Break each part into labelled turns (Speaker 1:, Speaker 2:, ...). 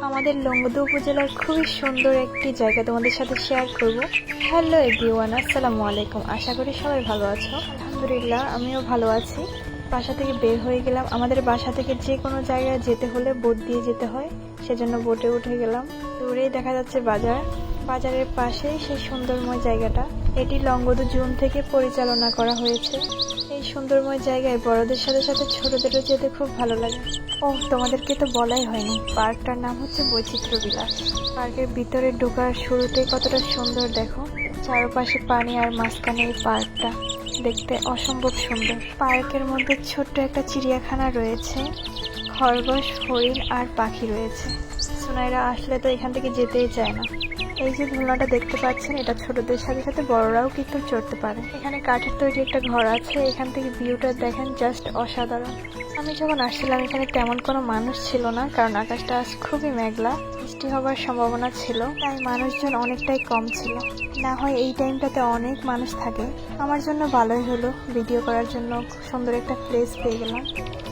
Speaker 1: আমাদের লঙ্গদু উপজেলার খুবই সুন্দর একটি জায়গা তোমাদের সাথে শেয়ার করব। হ্যালো এভরিওয়ান আসসালামু আলাইকুম। আশা করি সবাই ভালো আছো। আলহামদুলিল্লাহ, আমিও ভালো আছি। বাসা থেকে বের হয়ে গেলাম। আমাদের বাসা থেকে যে কোনো জায়গায় যেতে হলে বোট দিয়ে যেতে হয়। সেজন্য বোটে উঠে গেলাম। দূরেই দেখা যাচ্ছে বাজার। বাজারের পাশেই সেই সুন্দরময় জায়গাটা। এটি লঙ্গদু জুন থেকে পরিচালনা করা হয়েছে। এই সুন্দরময় জায়গায় বড়দের সাথে সাথে ছোটদেরও যেতে খুব ভালো লাগে। ও তোমাদেরকে তো বলাই হয়নি। পার্কটার নাম হচ্ছে বৈচিত্র্য বিলাস পার্কের ভিতরে ঢোকার শুরুতে কতটা সুন্দর দেখো। চারপাশে পানি আর মাঝখানে এই পার্কটা। দেখতে অসম্ভব সুন্দর। পার্কের মধ্যে ছোট্ট একটা চিড়িয়াখানা রয়েছে। খরগোশ, হরিণ আর পাখি রয়েছে। সোনাইরা আসলে তো এখান থেকে যেতেই চায় না। এই যে দোলনাটা দেখতে পাচ্ছেন, এটা ছোটদের সাথে সাথে বড়রাও কিন্তু চড়তে পারে। এখানে কাঠের তৈরি একটা ঘর আছে, এখান থেকে ভিউটা দেখেন জাস্ট অসাধারণ। আমি যখন আসছিলাম, এখানে তেমন কোনো মানুষ ছিল না, কারণ আকাশটা আজ খুবই মেঘলা। বৃষ্টি হবার সম্ভাবনা ছিল, তাই মানুষজন অনেকটাই কম ছিল। না হয় এই টাইমটাতে অনেক মানুষ থাকে। আমার জন্য ভালোই হলো, ভিডিও করার জন্য সুন্দর একটা প্লেস পেয়ে গেলাম।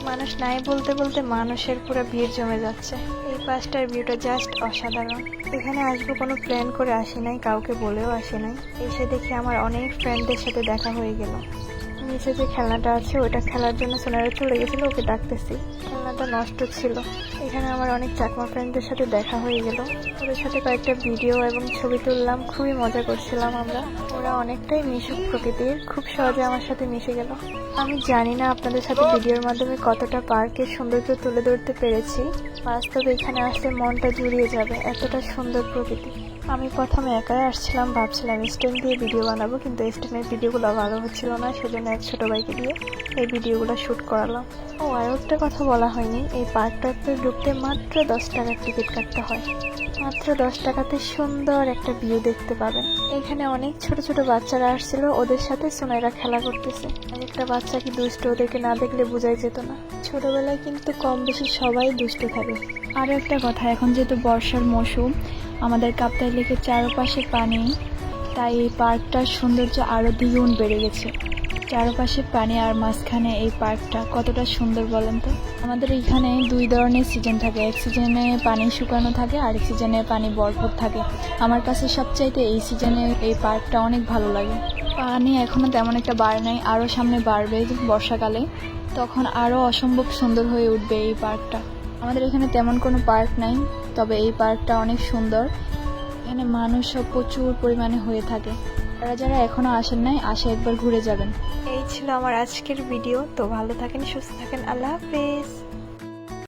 Speaker 1: মানুষ নাই বলতে বলতে মানুষের পুরো ভিড় জমে যাচ্ছে। এই পাশটার ভিউটা জাস্ট অসাধারণ। এখানে আসব কোনো প্ল্যান করে আসি নাই, কাউকে বলেও আসি নাই। এসে দেখি আমার অনেক ফ্রেন্ডদের সাথে দেখা হয়ে গেল। নিচে যে খেলনাটা আছে ওটা খেলার জন্য সোনারে চলে গেছিল, ওকে ডাকতেছি। খেলনাটা নষ্ট ছিল। এখানে আমার অনেক চাকমা ফ্রেন্ডদের সাথে দেখা হয়ে গেল। ওদের সাথে কয়েকটা ভিডিও এবং ছবি তুললাম, খুবই মজা করছিলাম আমরা। ওরা অনেকটাই মিশুক প্রকৃতির, খুব সহজে আমার সাথে মিশে গেল। আমি জানি না আপনাদের সাথে ভিডিওর মাধ্যমে কতটা পার্কের সৌন্দর্য তুলে ধরতে পেরেছি। বাস্তবে এখানে আসলে মনটা জুড়িয়ে যাবে, এতটা সুন্দর প্রকৃতি। আমি প্রথমে একাই আসছিলাম, ভাবছিলাম স্ট্যান্ড দিয়ে ভিডিও বানাবো, কিন্তু স্ট্যান্ডের ভিডিওগুলো ভালো হচ্ছিল না, সেজন্য এক ছোটো বাইকে দিয়ে এই ভিডিওগুলো শ্যুট করালাম। ও, আর একটা কথা বলা হয়নি, এই পার্কটাতে ঢুকতে মাত্র দশ টাকার টিকিট কাটতে হয়। মাত্র দশ টাকাতে সুন্দর একটা ভিউ দেখতে পাবেন। এখানে অনেক ছোট ছোট বাচ্চারা আসছিল, ওদের সাথে সোনাইরা খেলা করতেছে। একটা বাচ্চা কি দুষ্ট, ওদেরকে না দেখলে বোঝাই যেত না। ছোটবেলায় কিন্তু কম বেশি সবাই দুষ্ট থাকে। আরও একটা কথা, এখন যেহেতু বর্ষার মৌসুম, আমাদের কাপ্তাই লেকের চারপাশে পানি, তাই এই পার্কটার সৌন্দর্য আরও দ্বিগুণ বেড়ে গেছে। চারপাশে পানি আর মাঝখানে এই পার্কটা কতটা সুন্দর বলেন তো? আমাদের এখানে দুই ধরনের সিজন থাকে, এক সিজনে পানি শুকানো থাকে আর এক সিজনে পানি বরফর থাকে। আমার কাছে সবচাইতে এই সিজনে এই পার্কটা অনেক ভালো লাগে। পানি এখনও তেমন একটা বাড়ে নাই আরও সামনে বাড়বে বর্ষাকালে, তখন আরও অসম্ভব সুন্দর হয়ে উঠবে এই পার্কটা। আমাদের এখানে তেমন কোনো পার্ক নাই, তবে এই পার্কটা অনেক সুন্দর। এখানে মানুষও প্রচুর পরিমাণে হয়ে থাকে। যারা যারা এখনও আসেন নাই, আসে একবার ঘুরে যাবেন। এই ছিল আমার আজকের ভিডিও। তো ভালো থাকেন, সুস্থ থাকেন। আল্লাহ হাফেজ।